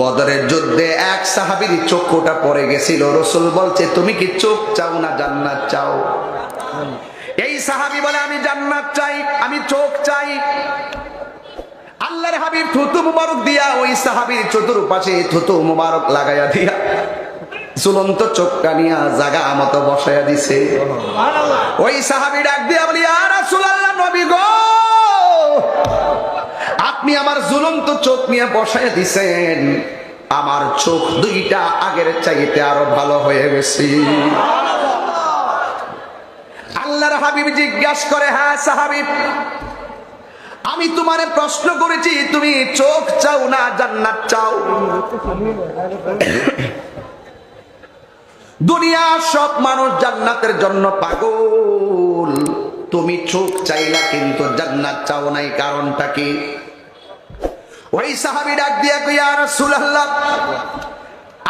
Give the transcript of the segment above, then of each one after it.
বদরের যুদ্ধে এক সাহাবির চক্ষুটা পড়ে গেছিল। রসুল বলছে তুমি কি চোখ চাও না জান্নাত চাও? এই সাহাবি বলে আমি জান্নাত চাই আমি চোখ চাই। আল্লাহর হাবিব থুতু মুবারক দিয়া ওই সাহাবির চতুর্পাশে থুতু মুবারক লাগাইয়া দিয়া ঝুলন্ত চোখ কানিয়া জাগা মতো বসাইয়া দিছে। ওই সাহাবি ডাক দিয়া বলি আর নবী গো! আপনি আমার ঝুলন্ত চোখ নিয়ে বসাইয়া দিছেন। আমার চোখ দুইটা আগের চাইতে আরও ভালো হয়ে গেছে। আল্লাহর হাবিব জিজ্ঞাসা করে হ্যাঁ সাহাবিব, আমি তোমারে প্রশ্ন করেছি, তুমি চোখ চাও না জান্নাত চাও? দুনিয়া সব মানুষ জান্নাতের জন্য পাগল। তুমি চোখ চাইলা কিন্তু জান্নাত চাও নাই, কারণটা কি? ওই সাহাবি ডাক দিয়া কইয়া রাসূলুল্লাহ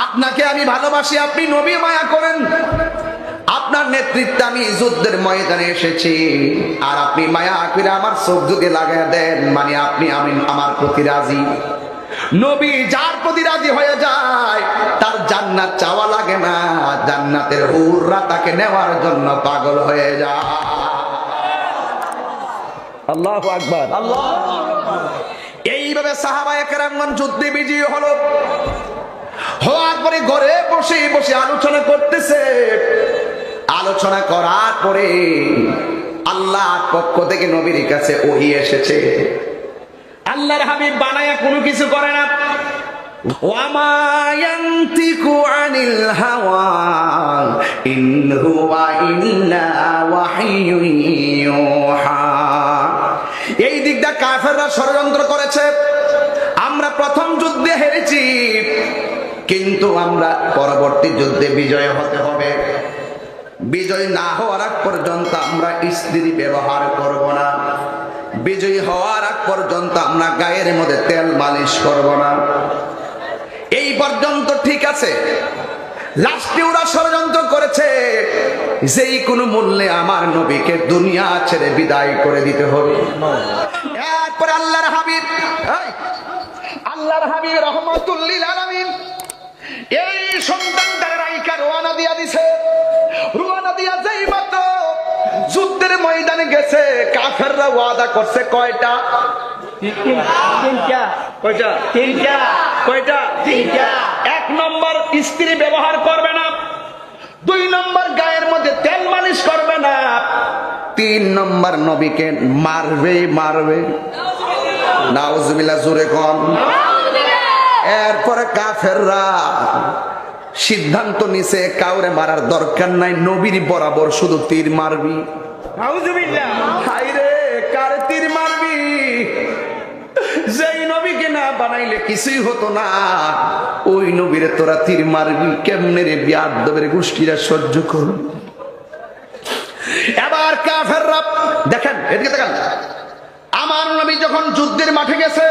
আপনাকে আমি ভালোবাসি আপনি নবী মায়া করেন। আপনার নেতৃত্বে আমি যুদ্ধের ময়দানে এসেছি। আর আপনি মায়া করে আমার চোখ যদি লাগাই দেন মানে আপনি আমি আমার প্রতি রাজি। নবী যার প্রতি রাজি হয়ে যায় তার জান্নাত চাওয়া লাগে না। জান্নাতের হুররা তাকে নেওয়ার জন্য পাগল হয়ে যায়। আল্লাহ আকবার। এইভাবে সাহাবা একরামগণ যুদ্ধে বিজয়ী হলো। হওয়ার পরে ঘরে বসে বসে আলোচনা করতেছে। আলোচনা করার পরে আল্লাহর পক্ষ থেকে নবীর কাছে ওহি এসেছে। আল্লাহর হাবিব বানায়া কোনো কিছু করে না। এই দিকটা কাফেররা ষড়যন্ত্র করেছে। প্রথম যুদ্ধে হেরেছি। কিন্তু আমরা পরবর্তী যুদ্ধে বিজয় হতে হবে। বিজয় না হওয়ার আগ পর্যন্ত আমরা স্ত্রী ব্যবহার করব না। বিজয়ী হওয়ার আগ পর্যন্ত আমরা গায়ের মধ্যে তেল মালিশ করব না। এই পর্যন্ত ঠিক আছে। লাস্টে ওরা ষড়যন্ত্র করেছে। যেই কোনো মূল্যে আমার নবীকে দুনিয়া ছেড়ে বিদায় করে দিতে হবে। এরপরে আল্লাহর হাবিব আল্লাহর হাবিব রহমতুল্লিল আলামিন এই সন্তানটার রাইকা রোয়ানা দিয়া দিছে। রোয়ানা দিয়া যেই মাত্র যুদ্ধের ময়দানে গেছে কাফেররা ওয়াদা করছে কয়টা? এক নম্বর স্ত্রী ব্যবহার করবে না। দুই নম্বর গায়ের মধ্যে তেল মালিশ করবে না। তিন নম্বর নবীকে মারবে মারবে। নাউজুবিল্লাহ জোরে কম এরপরে কাফেররা সিদ্ধান্ত নিছে কাউরে মারার দরকার নাই নবীর বরাবর শুধু তীর মারবি। কার তীর মারবি? যেই নবীকে না বানাইলে কিছুই হতো না ওই নবীরে তোরা তীর মারবি কেমনে রে বিয়াদবের গোষ্ঠীরা সহ্য করবে? এবার কাফেররা দেখেন এদিকে দেখেন আমার নবী যখন যুদ্ধের মাঠে গেছে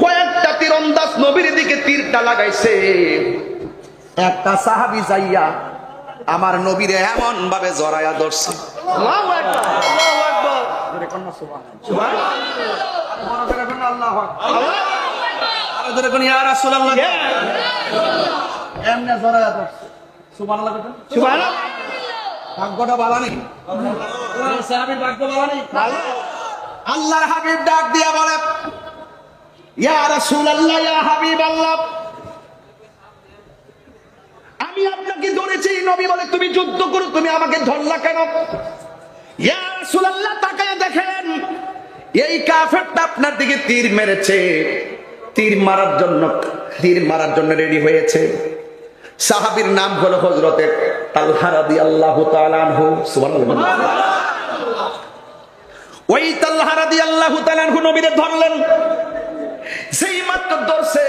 কয়েকটা তীরন্দাজ নবীর দিকে তীরটা লাগাইছে একটা সাহাবি যাইয়া আমার নবীরে এমন ভাবে জড়াইয়া ধরছে। সুবহানাল্লাহ ভাগ্যটা নেই। ভাগ্য নেই। আল্লাহর হাবিব ডাক দিয়া বলে ইয়া রাসূলুল্লাহ ইয়া আল্লাহ আমি আপনাকে ধরেছি নবী বলে তুমি যুদ্ধ করো তুমি আমাকে ধরলা কেন? ইয়া রাসূলুল্লাহ তাকায় দেখেন এই কাফেরটা আপনার দিকে তীর মেরেছে। তীর মারার জন্য তীর মারার জন্য রেডি হয়েছে। সাহাবীর নাম হলো হযরতে তালহা রাদিয়াল্লাহু তাআলা আনহু। সুবহানাল্লাহ। ওই তালহা রাদিয়াল্লাহু তাআলা আনহু নবীরে ধরলেন। সেই মাত্র ধরছে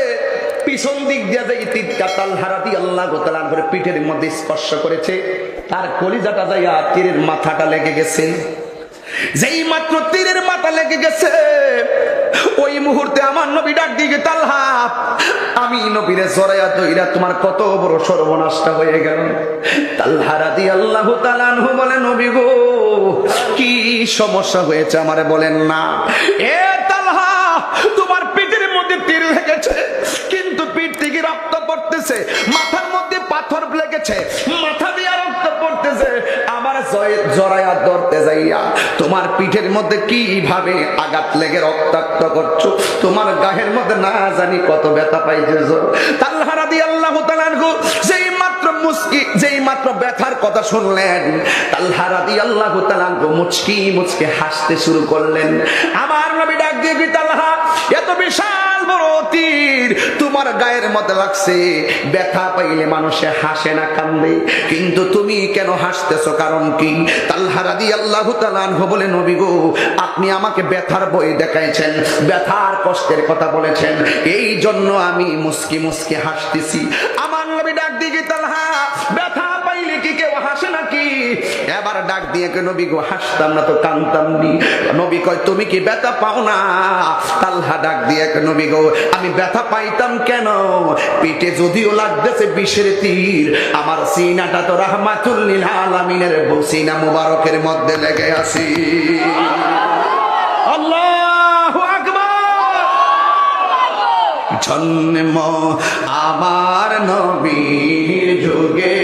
পিছন দিক দিয়ে যে তীরটা তালহা রাদিয়াল্লাহু তাআলা আনহুর পিঠের মধ্যে স্পর্শ করেছে, তার কলিজাটা যাইয়া তীরের মাথাটা লেগে গেছে। যেই মাত্র তীরের মাথা লেগে গেছে, ওই মুহূর্তে আমার নবী ডাক দিকে তালহা, আমি নবীরে জরাইয়া দইরা তোমার কত বড় সর্বনাশটা হয়ে গেল। তালহা রাদি আল্লাহ তালানহু বলে, নবী গো, কি সমস্যা হয়েছে আমারে বলেন না? এ তালহা তীর লেগেছে, কিন্তু পিঠ থেকে রক্ত পড়তেছে, মাথার মধ্যে পাথর লেগেছে, মাথা দিয়ে রক্ত পড়তেছে। ধরতে যাইয়া তোমার পিঠের মধ্যে কীভাবে আঘাত লেগে রক্তাক্ত করছ? তোমার গায়ের মধ্যে না জানি কত ব্যথা পাইতেছ মাত্র যেই মাত্র ব্যথার কথা শুনলেন মুচকি মুচকি হাসতে শুরু করলেন। আমার নবী ডাক দিয়ে এত বিশাল তোমার গায়ের লাগছে ব্যথা পাইলে মানুষে হাসে না, কান্দে। কিন্তু তুমি কেন হাসতেছো, কারণ কি? আল্লাহ বলে, নবী গো, আপনি আমাকে ব্যথার বই দেখাইছেন, ব্যথার কষ্টের কথা বলেছেন। এই জন্য আমি মুসকি মুসকি হাসতেছি। আমার নবী ডাক দিকে তালহা ব্যথা কি কেউ হাসে নাকি? এবার ডাক দিয়ে কে নবী গো, হাসতাম না তো কানতাম নি। নবী কয়, তুমি কি ব্যথা পাও না? তালহা ডাক দিয়ে কে নবী গো, আমি ব্যথা পাইতাম কেন? পেটে যদিও লাগতেছে বিষের তীর, আমার সিনাটা তো রাহমাতুল্লিল আলামিনের বসিনা মুবারকের মধ্যে লেগে আছি। আল্লাহু আকবার! জন্ম আমার নবীর যুগে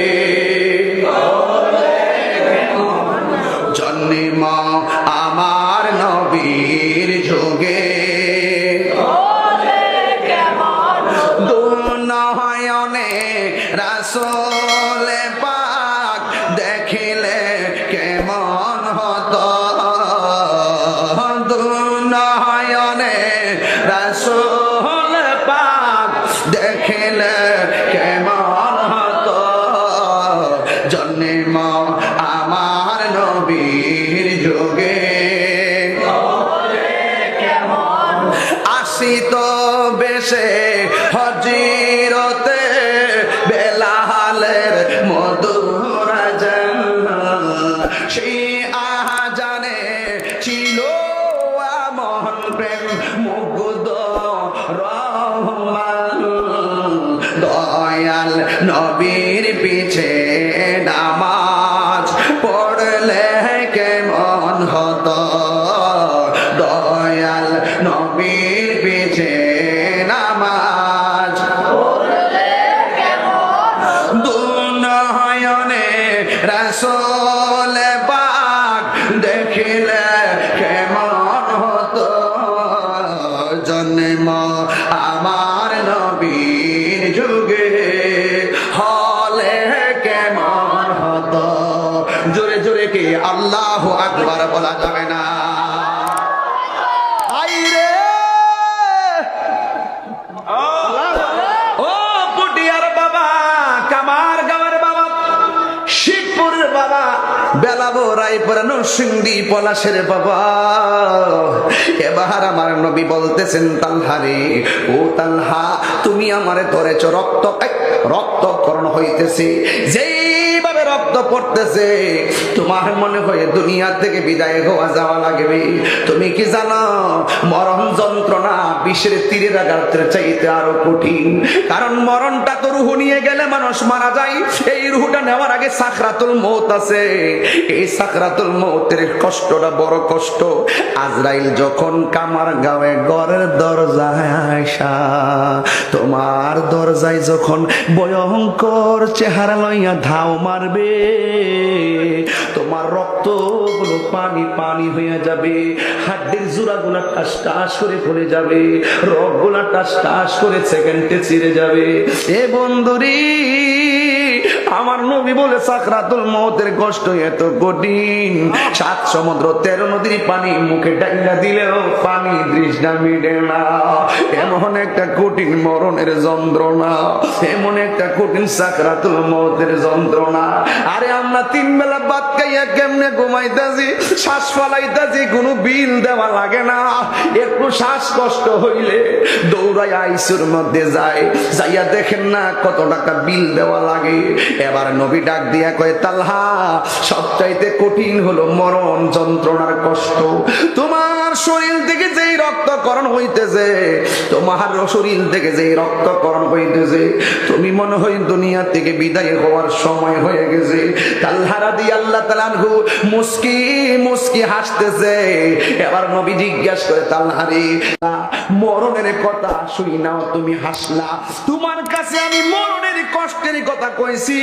প্রেম মুগ্ধ দয়াল নবীর পিছে নামাজ পড়লে বেলাবো পরানো সিংড়ি পলাশের বাবা। এবার আমার নবী বলতেছেন তালহারে ও তালহা তুমি আমার ধরেছ রক্ত রক্তকরণ হইতেছে। যেইভাবে রক্ত পড়তেছে। তোমার মনে হয় দুনিয়া থেকে বিদায় হওয়া যাওয়া লাগবে? তুমি কি জানো, মরণ যন্ত্রণা বিশ্বের তীরের আঘাতের চাইতে আরও কঠিন। কারণ মরণটা তো রুহু নিয়ে গেলে মানুষ মারা যায়। এই রুহুটা নেওয়ার আগে সাকরাতুল মৌত আছে। এই সাকরাতুল মৌতের কষ্টটা বড় কষ্ট। আজরাইল যখন কামার গাঁয়ে ঘরের দরজায় আয়সা তোমার দরজায় যখন ভয়ঙ্কর চেহারা লইয়া ধাও মারবে তোমার রক্তগুলো পানি পানি হয়ে যাবে। হাড্ডির জোড়া গুলা টাস টাস করে পড়ে যাবে। রকগুলা টাস টাস করে সেকেন্ডে ছিঁড়ে যাবে। এ বন্ধুরি আমার নবী বলে, সাকরাতুল মৌতের কষ্ট এত কঠিন। সাত সমুদ্র, তেরো নদীর পানি মুখে ডাইলা দিলেও পানি তৃষ্ণা মিটে না। এমন একটা কঠিন মরণের যন্ত্রণা, এমন একটা কঠিন সাকরাতুল মৌতের যন্ত্রণা। আরে আমরা তিন বেলা ভাত খাইয়া কেমনে ঘুমাইতাছি? শ্বাস ফলাইতাছি, কোনো বিল দেওয়া লাগে না। একটু শ্বাস কষ্ট হইলে দৌড়াই আইসুর মধ্যে যায়। যাইয়া দেখেন না কত টাকা বিল দেওয়া লাগে। এবার নবী ডাক দিয়া কয়, তালহা, সবচাইতে কঠিন হলো মরণ যন্ত্রণার কষ্ট। তোমার শরীর থেকে যেই রক্তকরণ হইতেছে, তোমার শরীর থেকে যেই রক্তকরণ হইতেছে, তুমি মনে হয় দুনিয়া থেকে বিদায় হওয়ার সময় হয়ে গেছে। তাল্লাহারা দিয়ে আল্লাহ তালানহু মুস্কি মুস্কি হাসতেছে। এবার নবী জিজ্ঞাস করে তাল্লাহারি মরণের কথা শুনি নাও, তুমি হাসলা। তোমার কাছে আমি মরণের কষ্টের কথা কইছি।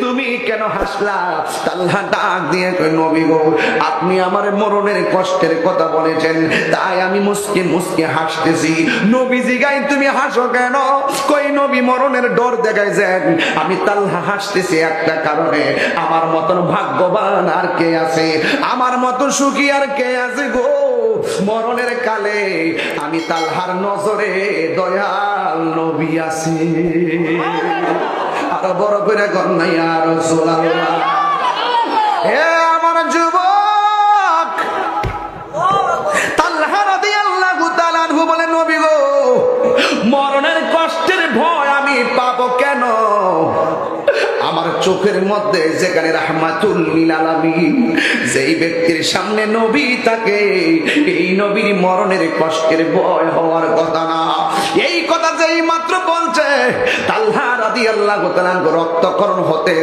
তুমি কেন হাসলা? তাল্লাহ ডাক দিয়ে নবী গো, আপনি আমার মরণের কষ্টের কথা বলেছেন। তাই আমি মুসকে মুসকে হাসতেছি। নবী জিগাই তুমি হাসো কেন? কই নবী মরণের ডর দেখাইছেন। আমি তাল্লাহ হাসতেছি একটা কারণে। আমার মতন ভাগ্যবান আর কে আছে? আমার মতো সুখী আর কে আছে গো? মরণের কালে আমি তালহার নজরে দয়াল নবী আছে। আরও বড় করে আর আমার যুবক বলে, নবী গো, মরণের কষ্টের ভয় আমি পাবো কেন? আমার চোখের মধ্যে যেখানে রাহমাতুল লিল আলামিন, যেই ব্যক্তির সামনে নবী থাকে, এই নবীর মরণের কষ্টের ভয় হওয়ার কথা না। এই কথা যেই মাত্র বলছে তাল্হা রাদিয়াল্লাহু তাআলা রক্তকরণ হতে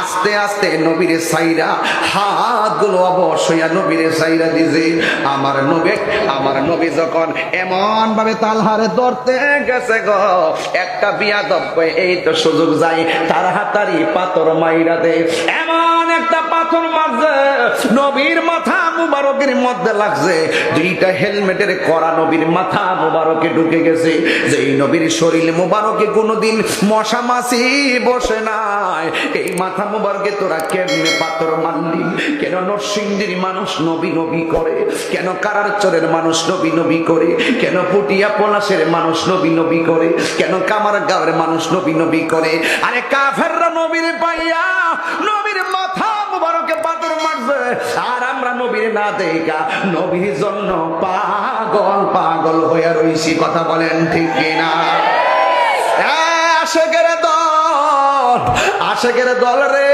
আস্তে আস্তে নবীর সাইরা নবীর সাইরা দিছে। আমার নবী আমার নবী যখন এমন ভাবে তালহারে ধরতে গেছে একটা এই তো সুযোগ যায়, তার হাতারি পাথর মাইরা দে। এমন একটা পাথর মারছে, নবীর মাথা মুবারকের মধ্যে লাগছে। দুইটা হেলমেটের করা নবীর মাথা মুবারকে ঢুকে গেছে। যেই নবীর শরীর মুবারকে কোনোদিন মশা মাছি বসে নাই। এই মাথা মুবারকে তোরা কেমনে পাথর মারলি? কেন নরসিংদীর মানুষ নবী নবী করে? কেন কারার চরের মানুষ নবী নবী করে? কেন পুটিয়া পলাশের মানুষ নবী নবী করে? কেন কামার গাঁয়ের মানুষ নবী নবী করে? আরে কাফেররা নবীর পাইয়া, নবীর মাথা মুবারকে পাথর মারছে। আর আমরা নবীর না দেখা, নবীর জন্য পাগল পাগল হয়ে রইছি, কথা বলেন ঠিক কিনা? আশেকের দল আশেকের দল রে।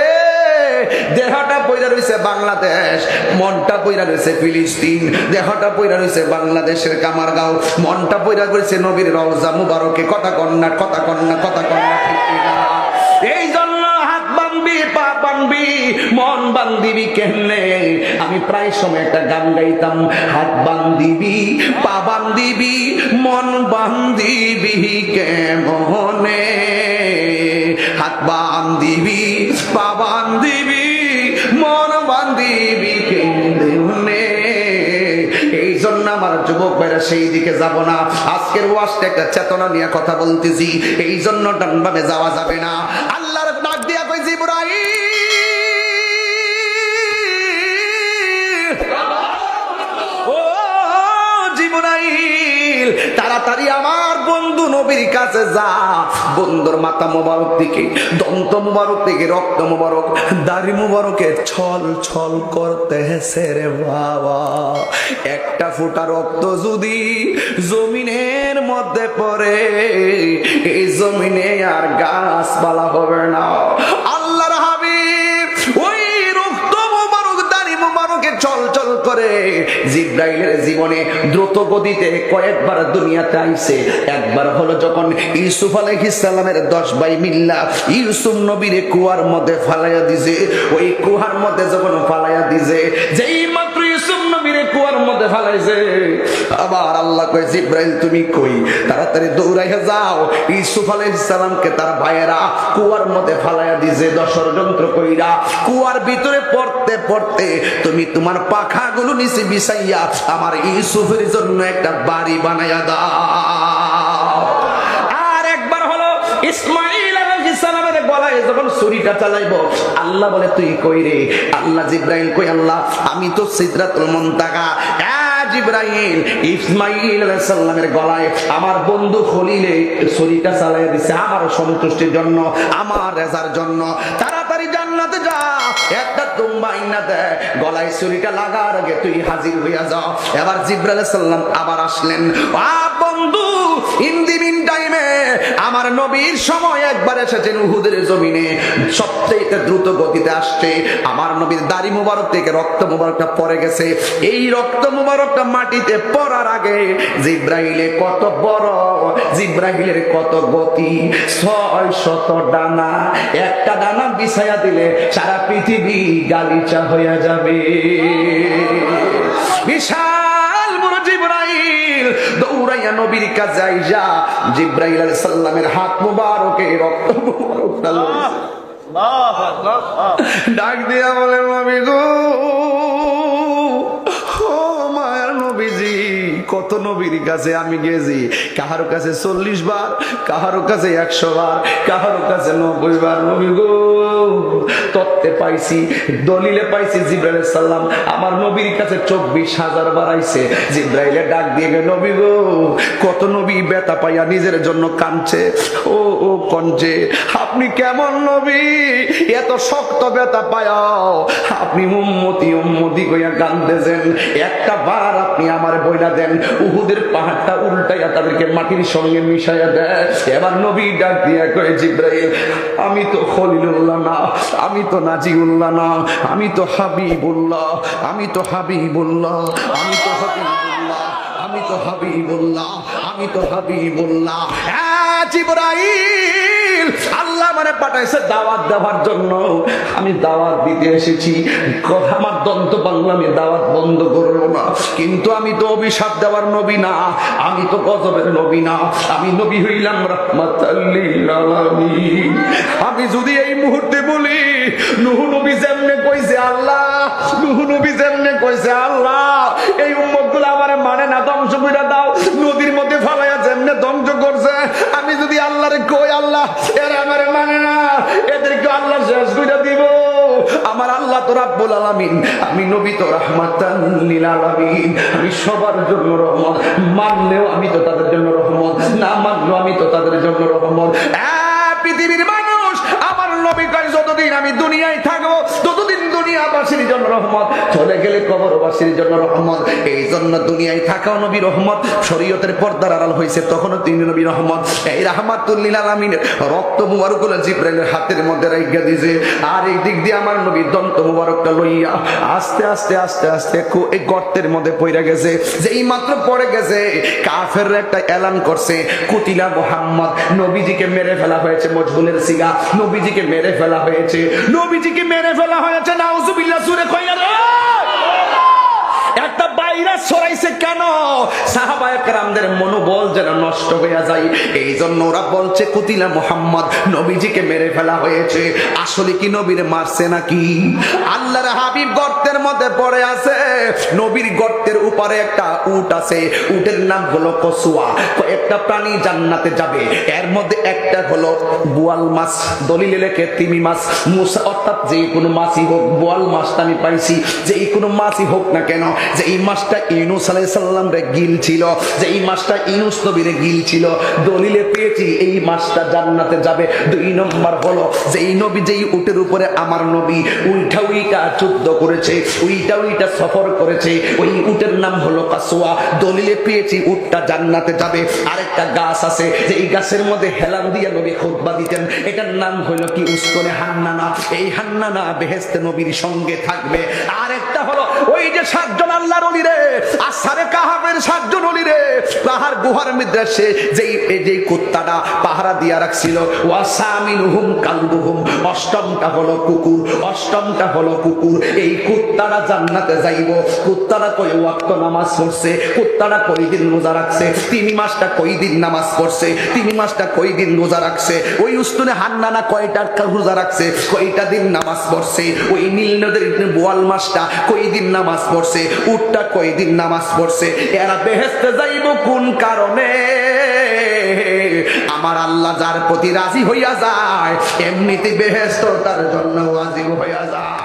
দেহটা রইছে বাংলাদেশ, মনটা পইরা রইছে ফিলিস্তিন। দেহটা পইরা রইছে বাংলাদেশের কামারগাঁও, মনটা পইরা রইছে নবীর রওজা মুবারকে। কথা কন্যা কথা কন্যা কথা কন্যা? এই জন্য পা বান্ধবি মন বান্ধিবি কেমনে? আমি প্রায় সময় একটা গান গাইতাম, হাত বান্ধিবি পা বান্ধিবি মন বান্ধিবি কেমনে? হাত বান্ধিবি পা বান্ধিবি মন বান্ধিবি কেমনে? এই জন্য আমার যুবক ভাইরা সেই দিকে যাব না। আজকের ওয়াজটা একটা চেতনা নিয়ে কথা বলতেছি, এই জন্য ডানভাবে যাওয়া যাবে না। কাছে যা। বন্ধুর মাথা দন্ত রক্ত দাড়ি ছল ছল করতে রে বাবা। একটা ফোঁটা রক্ত যদি জমিনের মধ্যে পড়ে, এই জমিনে আর গাছপালা হবে না। করে। জিব্রাইলের জীবনে দ্রুত গতিতে কয়েকবার দুনিয়াতে আইছে। একবার হলো যখন ইউসুফ আলাইহিসসালামের দশ ভাই মিল্লা ইউসুফ নবীরে কুয়ার মধ্যে ফালাইয়া দিছে। ওই কুয়ার মধ্যে যখন ফালাইয়া দিছে, যেই কুয়ার মধ্যে ফালাইছে। আবার আল্লাহ কয়, জিব্রাইল, তুমি কই? তাড়াতাড়ি দৌড়াইয়া যাও। ইউসুফ আলাইহিসসালামকে তার ভাইয়েরা কুয়ার মধ্যে ফালাইয়া দিছে ষড়যন্ত্র কইরা। কুয়ার ভিতরে পড়তে পড়তে তুমি তোমার পাখাগুলো নিচে বিছাইয়া আমার ইউসুফের জন্য একটা বাড়ি বানাইয়া দাও। আর একবার হলো ইসমাইল আলাইহিস যখন ছুরিটা চালাইবো, আল্লাহ বলে, তুই কই রে? আল্লাহ জিব্রাইল কই, আল্লাহ, আমি তো সিদরাতুল মুনতাকা সন্তুষ্টির জন্য, আমার জন্য। তাড়াতাড়ি গলায় তুই হাজির যাও এবার আবার আসলেন। বন্ধু ইন দি মিন টাইমে আমার নবীর সময় একবার এসেছেন উহুদের জমিনে। সবচেয়ে দ্রুত গতিতে আসছে। আমার নবীর দাড়ি মুবারক থেকে রক্ত মুবারকটা পড়ে গেছে। এই রক্ত মুবারকটা মাটিতে পড়ার আগে জিব্রাইলে কত বড় জিব্রাহিলের কত গতি? ছয় শত ডানা, একটা ডানা বিছায়া দিলে সারা পৃথিবী গালিচা হইয়া যাবে। বিশাল নবীর কাছে আইসা জিব্রাইল আলাইহিস সালামের হাত মুবারকে রক্ত। ডাক দিয়া বলে নবী গো কত নবীর কাছে আমি গেছি। কাহারো কাছে চল্লিশ বার, কাহারো কাছে একশো বার, কাহারো কাছে নব্বই বার। নবী গো, তত্ত্বে পাইছি, দলিলে পাইছি জিব্রাইল সাল্লাম আমার নবীর কাছে চব্বিশ হাজার বার আইছে। জিব্রাইলে ডাক দিয়ে গে নবী গো, কত নবী বেতা পাইয়া নিজের জন্য কাঁদছে? ও ও কঞ্চে আপনি কেমন নবী? এত শক্ত বেতা পায়াও আপনি উম্মতি উম্মতি কইয়া কান্দেছেন একটা বার আপনি আমার বইলা দেন উহুদের পাহাড়টা উল্টাইয়া তাদেরকে মাটির সঙ্গে মিশাইয়া দেয়। এবার নবী ডাক দিয়া করে জিব্রাইল, আমি তো খলিলুল্লাহ না, আমি তো নাজিউল্লাহ না, আমি তো বললাম আমি তো বললাম আমি তো হাবিবুল্লাহ। আমি তো হাবিবুল্লাহ, আমি তো হ্যাঁ আল্লাহ মানে পাঠাইছে দাওয়াত দেওয়ার জন্য। আমি দাওয়াত দিতে এসেছি। আমার দন্ত বাংলা দাওয়াত বন্ধ করল না। কিন্তু আমি তো অভিশাপ দেওয়ার নবী না। আমি তো গজবের নবী না। আমি নবী হইলাম আমি যদি এই মুহূর্তে বলি, নুহু নবী যেমনে কইছে আল্লাহ, নুহু নবী যেমনে কইছে আল্লাহ, এই উম্মত আমার মানে না, ধ্বংস করে দাও। নদীর মধ্যে ফালাইয়া যেমনে ধ্বংস করছে, আমি যদি আল্লাহরে কই, আল্লাহ, এর আমার মানে না, এদেরকে আল্লাহ শেষ করে দিব। আমার আল্লাহ তো রাব্বুল আলামিন, আমি নবী তো রাহমাতান লিল আলামিন। আমি সবার জন্য রহমত, মানলেও আমি তো তাদের জন্য রহমত, না মানলেও আমি তো তাদের জন্য রহমত। পৃথিবীর মানুষ, আমার নবী কয়, যতদিন আমি দুনিয়ায় থাকব, ততদিন দুনিয়াবাসীর জন্য রহমত। চলে গেলে কবরবাসীর জন্য রহমত। এই জন্য দুনিয়ায় থাকাও নবী রহমত। শরীয়তের পর্দার আড়াল হয়েছে, তখনও তিনি নবী রহমত। এই রাহমাতুল্লিল আলামিনের রক্ত মুবারকুল জিব্রাইলের হাতের মধ্যে রাইখা দিয়েছে। আর এই দিক দিয়ে আমার নবী দন্ত মুবারকটা লইয়া আস্তে আস্তে আস্তে আস্তে এই গর্তের মধ্যে পড়ে গেছে। যেই মাত্র পড়ে গেছে কাফের একটা এলান করছে, কুতিলা মোহাম্মদ, নবীজিকে মেরে ফেলা হয়েছে মজবুলের সিগা নবীজিকে মেরে ফেলা হয়েছে, নবীজিকে মেরে ফেলা হয়েছে নাউজুবিল্লাহ সুরে কইয়া রে ছড়াইছে কেন? সাহাবায়ে কেরামদের মনোবল যেন নষ্ট হয়ে যায়। এই জন্য ওরা বলছে, কুতিলা মোহাম্মদ, নবীজিকে মেরে ফেলা হয়েছে। আসলে কি নবীর মারছে নাকি? আল্লাহর হাবিব গর্তের মধ্যে পড়ে আছে। নবীর গর্তের উপরে একটা উট আছে। উটের নাম হলো কসুয়া। একটা প্রাণী জান্নাতে যাবে। এর মধ্যে একটা হলো বোয়াল মাছ। দলিলে লেখে তিমি মাছ। মুসা অর্থাৎ যে কোনো মাছই হোক, বোয়াল মাছটা আমি পাইছি। যে কোনো মাছই হোক না কেন যে এই মাছটা ইউনুস আলাইহিস রে গিল ছিল যে এই মাছটা ইউনুস নবীরে গিল ছিল, দলিলে পেয়েছি এই মাছটা জান্নাতে যাবে। দুই নম্বর হলো যে এই নবী যেই উটের উপরে আমার নবী উইঠা উইটা যুদ্ধ করেছে উইটা উইটা সফর করেছে, ওই উটের নাম হলো কাসুয়া দলিলে পেয়েছি উটটা জান্নাতে যাবে। আরেকটা গাছ আছে যে এই গাছের মধ্যে হেলান দিয়ে নবী খুতবা দিতেন। এটার নাম হলো কি? উস্কনে হান্নানা। এই হান্নানা বেহেস্তে নবীর সঙ্গে থাকবে। আরেকটা হলো, ওই যে সাতজন আল্লাহর অলি রে তিন মাসটা কই নামাজ পড়ছে, তিন মাসটা কই দিন রাখছে। ওই হান্নানা কয়টা রোজা রাখছে দিন নামাজ পড়ছে। ওই নীল নদের বোয়াল মাসটা কই দিন নামাজ পড়ছে। উটটা কই দিন নামাজ পড়ছে। এরা বেহেস্তে যাইব কোন কারণে? আমার আল্লাহ যার প্রতি রাজি হইয়া যায়, এমনিতে বেহেস্ত তার জন্য রাজি হইয়া যায়।